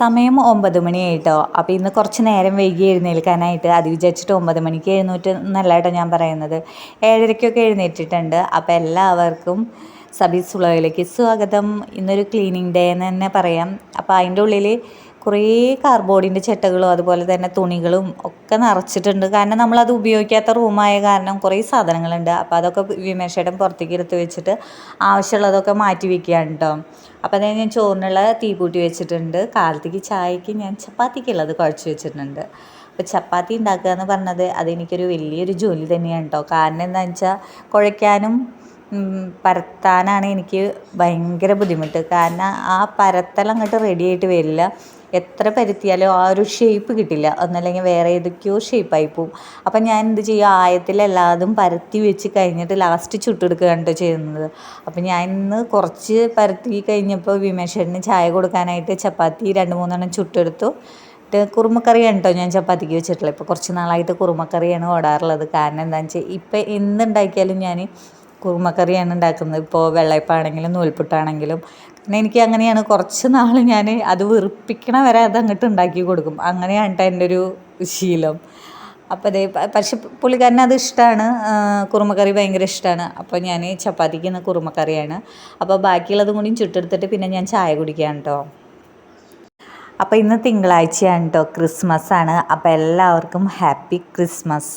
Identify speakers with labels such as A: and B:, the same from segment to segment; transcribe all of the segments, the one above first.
A: സമയം ഒമ്പത് മണിയായിട്ടോ. അപ്പോൾ ഇന്ന് കുറച്ച് നേരം വൈകി എഴുന്നേൽക്കാനായിട്ട് അത് വിചാരിച്ചിട്ട് ഒമ്പത് മണിക്ക് എഴുന്നൂറ്റ് എന്നല്ല കേട്ടോ ഞാൻ പറയുന്നത്. ഏഴരയ്ക്കൊക്കെ എഴുന്നേറ്റിട്ടുണ്ട്. അപ്പോൾ എല്ലാവർക്കും സബീസ് ഉളവിലേക്ക് സ്വാഗതം. ഇന്നൊരു ക്ലീനിങ് ഡേ എന്ന് തന്നെ പറയാം. അപ്പോൾ അതിന്റെ ഉള്ളിൽ കുറേ കാർബോർഡിന്റെ ചെട്ടകളും അതുപോലെ തന്നെ തുണികളും ഒക്കെ നിറച്ചിട്ടുണ്ട്. കാരണം നമ്മളത് ഉപയോഗിക്കാത്ത റൂമായ കാരണം കുറേ സാധനങ്ങളുണ്ട്. അപ്പോൾ അതൊക്കെ വിമേശയുടെ പുറത്തേക്ക് എടുത്ത് വെച്ചിട്ട് ആവശ്യമുള്ളതൊക്കെ മാറ്റി വെക്കുകയാണ് കേട്ടോ അപ്പോൾ അതായത് ഞാൻ ചോറിനുള്ള തീ കൂട്ടി വെച്ചിട്ടുണ്ട്. കാലത്തേക്ക് ചായക്ക് ഞാൻ ചപ്പാത്തിക്കുള്ളത് കുഴച്ച് വെച്ചിട്ടുണ്ട്. അപ്പോൾ ചപ്പാത്തി ഉണ്ടാക്കുക എന്ന് പറഞ്ഞത് അതെനിക്കൊരു വലിയൊരു ജോലി തന്നെയാണ് കേട്ടോ കാരണം എന്താണെന്ന് വെച്ചാൽ കുഴയ്ക്കാനും പരത്താനാണ് എനിക്ക് ഭയങ്കര ബുദ്ധിമുട്ട്. കാരണം ആ പരത്തൽ അങ്ങോട്ട് റെഡി ആയിട്ട് വരില്ല. എത്ര പരുത്തിയാലും ആ ഒരു ഷേപ്പ് കിട്ടില്ല. ഒന്നല്ലെങ്കിൽ വേറെ ഏതൊക്കെയോ ഷേപ്പായി പോവും. അപ്പം ഞാൻ എന്ത് ചെയ്യും? ആയത്തിലെല്ലാതും പരത്തി വെച്ച് കഴിഞ്ഞിട്ട് ലാസ്റ്റ് ചുട്ടെടുക്കുകയാണ് കേട്ടോ ചെയ്യുന്നത്. അപ്പം ഞാൻ ഇന്ന് കുറച്ച് പരത്തി കഴിഞ്ഞപ്പോൾ വിമേശന് ചായ കൊടുക്കാനായിട്ട് ചപ്പാത്തി രണ്ട് മൂന്നെണ്ണം ചുട്ടെടുത്തു. കുറുമക്കറിയാണ് കേട്ടോ ഞാൻ ചപ്പാത്തിക്ക് വെച്ചിട്ടുള്ളത്. ഇപ്പോൾ കുറച്ച് നാളായിട്ട് കുറുമക്കറിയാണ് ഓടാറുള്ളത്. കാരണം എന്താണെന്ന് വെച്ചാൽ ഇപ്പം എന്തുണ്ടാക്കിയാലും ഞാൻ കുറുമക്കറിയാണ് ഉണ്ടാക്കുന്നത്. ഇപ്പോൾ വെള്ളയപ്പാണെങ്കിലും നൂൽപുട്ടാണെങ്കിലും പിന്നെ എനിക്ക് അങ്ങനെയാണ് കുറച്ച് നാൾ ഞാൻ അത് വെറുപ്പിക്കണ വരെ അത് അങ്ങോട്ട് ഉണ്ടാക്കി കൊടുക്കും. അങ്ങനെയാണ് കേട്ടോ എന്റെ ഒരു ശീലം. അപ്പോൾ അതേ പക്ഷെ പുള്ളിക്കാരന് അത് ഇഷ്ടമാണ് കുറുമക്കറി ഭയങ്കര ഇഷ്ടമാണ് അപ്പോൾ ഞാൻ ചപ്പാത്തിക്ക് ഇന്ന് കുറുമക്കറിയാണ്. അപ്പോൾ ബാക്കിയുള്ളതും കൂടി ചുട്ടെടുത്തിട്ട് പിന്നെ ഞാൻ ചായ കുടിക്കുകയാണ് കേട്ടോ. അപ്പോൾ ഇന്ന് തിങ്കളാഴ്ചയാണ് കേട്ടോ ക്രിസ്മസ് ആണ് അപ്പോൾ എല്ലാവർക്കും ഹാപ്പി ക്രിസ്മസ്.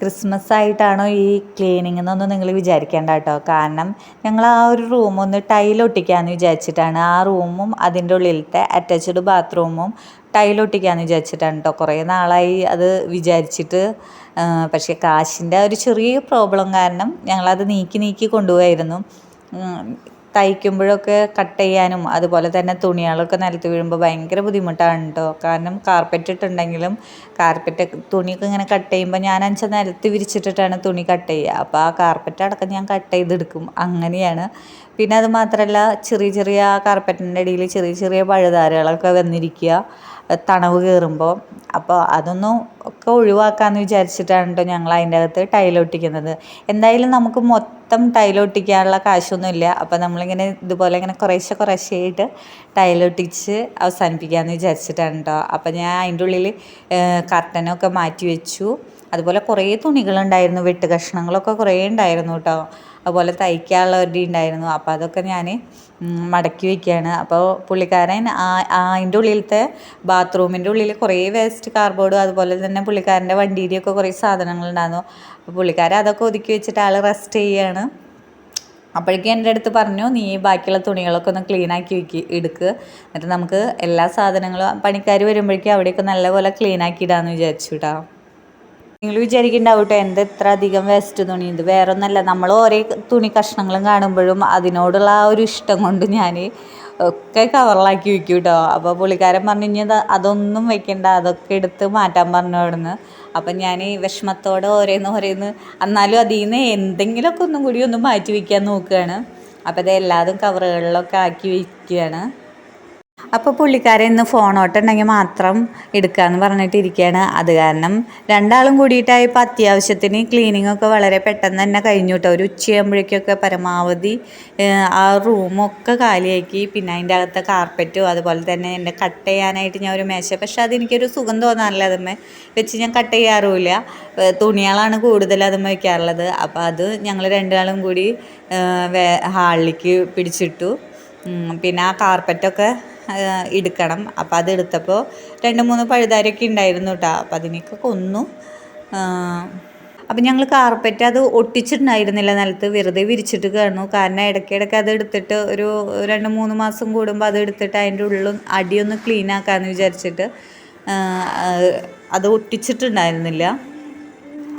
A: ക്രിസ്മസ് ആയിട്ടാണോ ഈ ക്ലീനിങ് എന്നൊന്നും നിങ്ങൾ വിചാരിക്കേണ്ട കേട്ടോ. കാരണം ഞങ്ങൾ ആ ഒരു റൂം ഒന്ന് ടൈലൊട്ടിക്കാമെന്ന് വിചാരിച്ചിട്ടാണ്. ആ റൂമും അതിന്റെ ഉള്ളിലത്തെ അറ്റാച്ച്ഡ് ബാത്റൂമും ടൈലൊട്ടിക്കാമെന്ന് വിചാരിച്ചിട്ടാണ് കേട്ടോ. കുറേ നാളായി അത് വിചാരിച്ചിട്ട് പക്ഷേ കാശിന്റെ ഒരു ചെറിയ പ്രോബ്ലം കാരണം ഞങ്ങളത് നീക്കി നീക്കി കൊണ്ടുപോയായിരുന്നു. തയ്ക്കുമ്പോഴൊക്കെ കട്ട് ചെയ്യാനും അതുപോലെ തന്നെ തുണികളൊക്കെ നിലത്ത് വീഴുമ്പോൾ ഭയങ്കര ബുദ്ധിമുട്ടാണ് കേട്ടോ കാരണം കാർപ്പറ്റ് ഇട്ടുണ്ടെങ്കിലും കാർപ്പറ്റ് തുണിയൊക്കെ ഇങ്ങനെ കട്ട് ചെയ്യുമ്പോൾ ഞാൻ അഞ്ച് നിലത്ത് വിരിച്ചിട്ടിട്ടാണ് തുണി കട്ട് ചെയ്യുക. അപ്പോൾ ആ കാർപ്പറ്റ് അടക്കം ഞാൻ കട്ട് ചെയ്തെടുക്കും. അങ്ങനെയാണ്. പിന്നെ അത് മാത്രമല്ല ചെറിയ ചെറിയ കാർപ്പറ്റിന്റെ ഇടയിൽ ചെറിയ ചെറിയ പഴുതാരകളൊക്കെ വന്നിരിക്കുക. തണവ് കയറുമ്പോൾ. അപ്പോൾ അതൊന്നും ഒക്കെ ഒഴിവാക്കാമെന്ന് വിചാരിച്ചിട്ടാണ് കേട്ടോ ഞങ്ങൾ അതിന്റെ അകത്ത് ടൈലൊട്ടിക്കുന്നത് എന്തായാലും നമുക്ക് മൊത്തം ടൈലൊട്ടിക്കാനുള്ള കാശൊന്നുമില്ല. അപ്പോൾ നമ്മളിങ്ങനെ ഇതുപോലെ ഇങ്ങനെ കുറേശ്ശെ കുറേശ്ശെയായിട്ട് ടൈലൊട്ടിച്ച് അവസാനിപ്പിക്കാമെന്ന് വിചാരിച്ചിട്ടാണ് കേട്ടോ അപ്പോൾ ഞാൻ അതിന്റെ ഉള്ളിൽ കർട്ടനൊക്കെ മാറ്റി വെച്ചു. അതുപോലെ കുറേ തുണികളുണ്ടായിരുന്നു വെട്ട് കഷ്ണങ്ങളൊക്കെ കുറേ ഉണ്ടായിരുന്നു കേട്ടോ. അതുപോലെ തയ്ക്കാനുള്ളവരുടെ ഉണ്ടായിരുന്നു. അപ്പോൾ അതൊക്കെ ഞാൻ മടക്കി വയ്ക്കുകയാണ്. അപ്പോൾ പുള്ളിക്കാരൻ ആ അതിന്റെ ഉള്ളിലത്തെ ബാത്റൂമിന്റെ ഉള്ളിൽ കുറേ വേസ്റ്റ് കാർബോർഡ് അതുപോലെ തന്നെ പുള്ളിക്കാരന്റെ വണ്ടിയിലൊക്കെ കുറേ സാധനങ്ങളുണ്ടായിരുന്നു. അപ്പോൾ പുള്ളിക്കാരൻ അതൊക്കെ ഒതുക്കി വെച്ചിട്ട് ആൾ റെസ്റ്റ് ചെയ്യുകയാണ്. അപ്പോഴേക്കും എന്റെ അടുത്ത് പറഞ്ഞു നീ ബാക്കിയുള്ള തുണികളൊക്കെ ഒന്ന് ക്ലീൻ ആക്കി വെക്കി എടുക്കുക എന്നിട്ട് നമുക്ക് എല്ലാ സാധനങ്ങളും പണിക്കാർ വരുമ്പോഴേക്കും അവിടെയൊക്കെ നല്ലപോലെ ക്ലീൻ ആക്കി ഇടാമെന്ന് വിചാരിച്ചു കേട്ടോ നിങ്ങൾ വിചാരിക്കുന്നുണ്ടാവും കേട്ടോ എന്ത് ഇത്ര അധികം വേസ്റ്റ് തുണി? ഉണ്ട് വേറെ ഒന്നല്ല നമ്മൾ ഓരോ തുണി കഷ്ണങ്ങളും കാണുമ്പോഴും അതിനോടുള്ള ആ ഒരു ഇഷ്ടം കൊണ്ട് ഞാൻ ഒക്കെ കവറിലാക്കി വെക്കും കേട്ടോ അപ്പോൾ പുള്ളിക്കാരൻ പറഞ്ഞു ഇനി അതൊന്നും വെക്കണ്ട അതൊക്കെ എടുത്ത് മാറ്റാൻ പറഞ്ഞു അവിടുന്ന്. അപ്പം ഞാൻ വിഷമത്തോടെ ഓരോന്ന് ഓരോന്ന് എന്നാലും അതിൽ നിന്ന് എന്തെങ്കിലുമൊക്കെ ഒന്നും കൂടി ഒന്ന് മാറ്റി വയ്ക്കാൻ നോക്കുകയാണ്. അപ്പോൾ ഇത് എല്ലാതും കവറുകളിലൊക്കെ ആക്കി വയ്ക്കുകയാണ് അപ്പോൾ പുള്ളിക്കാരൻ ഇന്ന് ഫോണോട്ടുണ്ടെങ്കിൽ മാത്രം എടുക്കാമെന്ന് പറഞ്ഞിട്ടിരിക്കുകയാണ് അത് കാരണം രണ്ടാളും കൂടിയിട്ടായപ്പോൾ അത്യാവശ്യത്തിന് ക്ലീനിങ് ഒക്കെ വളരെ പെട്ടെന്ന് തന്നെ കഴിഞ്ഞു കേട്ടോ. ഒരു ഉച്ചയാകുമ്പോഴേക്കൊക്കെ പരമാവധി ആ റൂമൊക്കെ കാലിയാക്കി. പിന്നെ അതിന്റെ അകത്തെ കാർപ്പറ്റും അതുപോലെ തന്നെ എന്റെ കട്ട് ചെയ്യാനായിട്ട് ഞാൻ ഒരു മേശ പക്ഷേ അതെനിക്കൊരു സുഖം തോന്നാറില്ല. അതുമ്മേ വെച്ച് ഞാൻ കട്ട് ചെയ്യാറുമില്ല. തുണികളാണ് കൂടുതൽ അതുമ്മ വയ്ക്കാറുള്ളത് അപ്പോൾ അത് ഞങ്ങൾ രണ്ടാളും കൂടി ഹാളിലേക്ക് പിടിച്ചിട്ടു. പിന്നെ ആ കാർപ്പറ്റൊക്കെ എടുക്കണം. അപ്പോൾ അത് എടുത്തപ്പോൾ രണ്ട് മൂന്ന് പഴുതാരൊക്കെ ഉണ്ടായിരുന്നു കേട്ടോ അപ്പം അതിനൊക്കെ കൊന്നു. അപ്പം ഞങ്ങൾ കാർപ്പറ്റ് അത് ഒട്ടിച്ചിട്ടുണ്ടായിരുന്നില്ല. നിലത്ത് വെറുതെ വിരിച്ചിട്ട് കാണുന്നു കാരണം ഇടയ്ക്കിടയ്ക്ക് അത് എടുത്തിട്ട് ഒരു രണ്ട് മൂന്ന് മാസം കൂടുമ്പോൾ അത് എടുത്തിട്ട് അതിന്റെ ഉള്ളിൽ അടിയൊന്ന് ക്ലീൻ ആക്കാമെന്ന് വിചാരിച്ചിട്ട് അത് ഒട്ടിച്ചിട്ടുണ്ടായിരുന്നില്ല.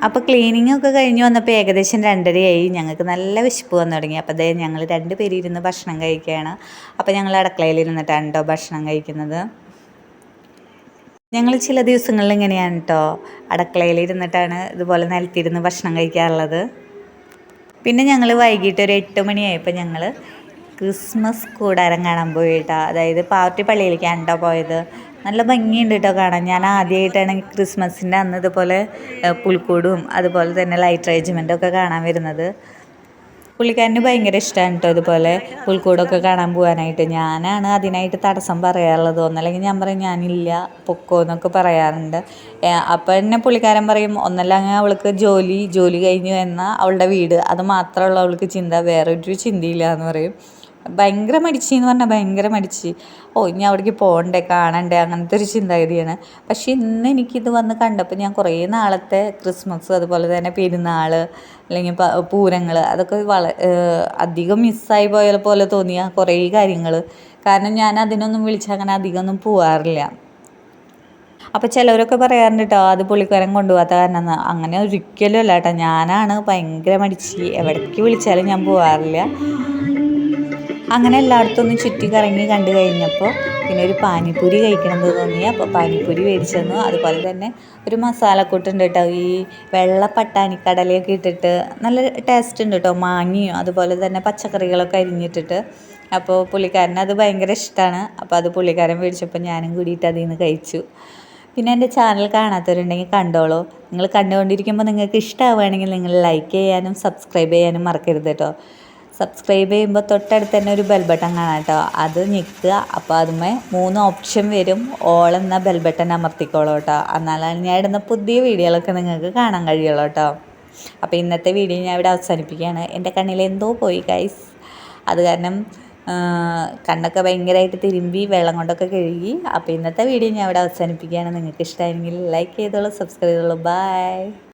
A: അപ്പോൾ ക്ലീനിങ് ഒക്കെ കഴിഞ്ഞ് വന്നപ്പോൾ ഏകദേശം രണ്ടരയായി. ഞങ്ങൾക്ക് നല്ല വിശപ്പ് വന്നു തുടങ്ങി. അപ്പോൾ അതേ ഞങ്ങൾ രണ്ട് പേര് ഇരുന്ന് ഭക്ഷണം കഴിക്കുകയാണ്. അപ്പോൾ ഞങ്ങൾ അടുക്കളയിൽ ഇരുന്നിട്ടാണ് കേട്ടോ ഭക്ഷണം കഴിക്കുന്നത്. ഞങ്ങൾ ചില ദിവസങ്ങളിൽ ഇങ്ങനെയാണ് കേട്ടോ അടുക്കളയിൽ ഇരുന്നിട്ടാണ് ഇതുപോലെ നിലത്തിരുന്ന് ഭക്ഷണം കഴിക്കാറുള്ളത്. പിന്നെ ഞങ്ങൾ വൈകിട്ട് ഒരു എട്ട് മണിയായപ്പോൾ ഞങ്ങൾ ക്രിസ്മസ് കൂടാരം കാണാൻ പോയിട്ടാ. അതായത് പാർട്ടി പള്ളിയിലേക്കാണ് കേട്ടോ പോയത്. നല്ല ഭംഗിയുണ്ട് കേട്ടോ കാണാൻ. ഞാൻ ആദ്യമായിട്ടാണ് ക്രിസ്മസിന്റെ അന്ന് ഇതുപോലെ പുൽക്കൂടും അതുപോലെ തന്നെ ലൈറ്റ് റേജ്മെന്റും ഒക്കെ കാണാൻ വരുന്നത്. പുള്ളിക്കാരന് ഭയങ്കര ഇഷ്ടമാണ് കേട്ടോ ഇതുപോലെ പുൽക്കൂടൊക്കെ കാണാൻ പോകാനായിട്ട് ഞാനാണ് അതിനായിട്ട് തടസ്സം പറയാറുള്ളത്. ഒന്നല്ലെങ്കിൽ ഞാൻ പറയും ഞാനില്ല പൊക്കോ എന്നൊക്കെ പറയാറുണ്ട്. അപ്പം തന്നെ പുള്ളിക്കാരൻ പറയും ഒന്നല്ലെങ്കിൽ അവൾക്ക് ജോലി ജോലി കഴിഞ്ഞു എന്ന അവളുടെ വീട്. അത് മാത്രമുള്ള അവൾക്ക് ചിന്ത. വേറൊരു ചിന്തയില്ല എന്ന് പറയും. ഭയങ്കര മടിച്ചു എന്ന് പറഞ്ഞാൽ ഭയങ്കര മടിച്ച് ഓ ഇനി അവിടേക്ക് പോകണ്ടേ കാണണ്ടേ അങ്ങനത്തെ ഒരു ചിന്താഗതിയാണ്. പക്ഷേ ഇന്ന് എനിക്കിത് വന്ന് കണ്ടപ്പോൾ ഞാൻ കുറേ നാളത്തെ ക്രിസ്മസ് അതുപോലെ തന്നെ പെരുന്നാൾ അല്ലെങ്കിൽ പൂരങ്ങൾ അതൊക്കെ വള അധികം മിസ്സായി പോയ പോലെ തോന്നിയ കുറേ കാര്യങ്ങൾ കാരണം ഞാൻ അതിനൊന്നും വിളിച്ചാൽ അങ്ങനെ അധികമൊന്നും പോവാറില്ല. അപ്പോൾ ചിലവരൊക്കെ പറയാറുണ്ട് കേട്ടോ അത് പുള്ളിക്കാരൻ കൊണ്ടുപോകാത്ത കാരണം അങ്ങനെ ഒരിക്കലും അല്ല കേട്ടോ ഞാനാണ് ഭയങ്കര മടിച്ച് എവിടേക്ക് വിളിച്ചാലും ഞാൻ പോവാറില്ല. അങ്ങനെ എല്ലായിടത്തും ഒന്ന് ചുറ്റി കറങ്ങി കണ്ടു കഴിഞ്ഞപ്പോൾ പിന്നെ ഒരു പാനിപ്പൂരി കഴിക്കണമെന്ന് തോന്നി. അപ്പോൾ പാനിപ്പൂരി മേടിച്ചു തന്നു. അതുപോലെ തന്നെ ഒരു മസാലക്കൂട്ടുണ്ട് കേട്ടോ. ഈ വെള്ള പട്ടാണിക്കടലയൊക്കെ ഇട്ടിട്ട് നല്ല ടേസ്റ്റ് ഉണ്ട് കേട്ടോ. മാങ്ങിയും അതുപോലെ തന്നെ പച്ചക്കറികളൊക്കെ അരിഞ്ഞിട്ടിട്ട്. അപ്പോൾ പുള്ളിക്കാരന് അത് ഭയങ്കര ഇഷ്ടമാണ് അപ്പോൾ അത് പുള്ളിക്കാരൻ മേടിച്ചപ്പോൾ ഞാനും കൂടിയിട്ട് അതിൽ നിന്ന് കഴിച്ചു. പിന്നെ എന്റെ ചാനൽ കാണാത്തവരുണ്ടെങ്കിൽ കണ്ടോളൂ. നിങ്ങൾ കണ്ടുകൊണ്ടിരിക്കുമ്പോൾ നിങ്ങൾക്ക് ഇഷ്ടമാവുകയാണെങ്കിൽ നിങ്ങൾ ലൈക്ക് ചെയ്യാനും സബ്സ്ക്രൈബ് ചെയ്യാനും മറക്കരുത് കേട്ടോ. സബ്സ്ക്രൈബ് ചെയ്യുമ്പോൾ തൊട്ടടുത്ത് തന്നെ ഒരു ബെൽ ബട്ടൺ കാണാം കേട്ടോ. അത് ഞെക്കുക. അപ്പോൾ അതുമേ മൂന്ന് ഓപ്ഷൻ വരും. ഓൾ എന്ന ബെൽ ബട്ടൺ അമർത്തിക്കോളൂ കേട്ടോ. എന്നാലാണ് ഞാൻ ഇടുന്ന പുതിയ വീഡിയോകളൊക്കെ നിങ്ങൾക്ക് കാണാൻ കഴിയുള്ളൂ കേട്ടോ. അപ്പോൾ ഇന്നത്തെ വീഡിയോ ഞാൻ ഇവിടെ അവസാനിപ്പിക്കുകയാണ്. എന്റെ കണ്ണിൽ എന്തോ പോയി ഗൈസ് അത് കാരണം കണ്ണൊക്കെ ഭയങ്കരമായിട്ട് തിരുമ്പി വെള്ളം കൊണ്ടൊക്കെ കഴുകി. അപ്പോൾ ഇന്നത്തെ വീഡിയോ ഞാൻ ഇവിടെ അവസാനിപ്പിക്കുകയാണ്. നിങ്ങൾക്ക് ഇഷ്ടമായെങ്കിൽ ലൈക്ക് ചെയ്തോളൂ സബ്സ്ക്രൈബ് ചെയ്തോളൂ. ബൈ